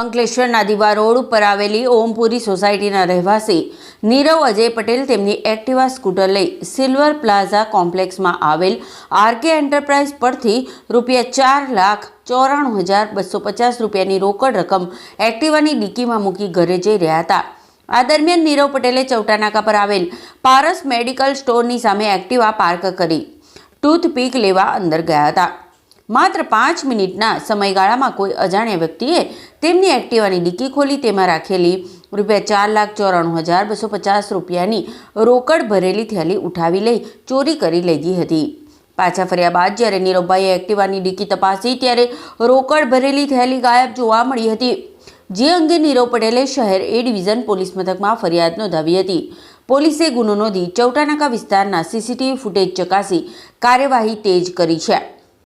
અંકલેશ્વરના દીવા રોડ ઉપર આવેલી ઓમપુરી સોસાયટીના રહેવાસી નીરવ અજય પટેલ તેમની એક્ટિવા સ્કૂટર લઈ સિલ્વર પ્લાઝા કોમ્પ્લેક્સમાં આવેલ આરકે એન્ટરપ્રાઇઝ પરથી રૂપિયા ચાર લાખ ચોરાણું હજાર બસો પચાસ રૂપિયાની રોકડ રકમ એક્ટિવાની ડિક્કીમાં મૂકી ઘરે જઈ રહ્યા હતા. આ દરમિયાન નીરવ પટેલે ચૌટાનાકા પર આવેલ પારસ મેડિકલ સ્ટોરની સામે એક્ટિવા પાર્ક કરી. ટૂથપીક લેવા અંદર ગયા હતા. માત્ર પાંચ મિનિટના સમયગાળામાં કોઈ અજાણ્યા વ્યક્તિએ તેમની એક્ટિવાની ડિક્કી ખોલી તેમાં રાખેલી રૂપિયા ચાર લાખ ચોરાણું હજાર બસો પચાસ રૂપિયાની રોકડ ભરેલી થેલી ઉઠાવી લઈ ચોરી કરી લીધી હતી. પાછા ફર્યા બાદ જ્યારે નીરવભાઈએ એક્ટિવાની ડિક્કી તપાસી ત્યારે રોકડ ભરેલી થેલી ગાયબ જોવા મળી હતી. જે અંગે નીરવ પટેલે શહેર એ ડિવિઝન પોલીસ મથકમાં ફરિયાદ નોંધાવી હતી. પોલીસે ગુનો નોંધી ચૌટાનાકા વિસ્તારના સીસીટીવી ફૂટેજ ચકાસી કાર્યવાહી તેજ કરી છે.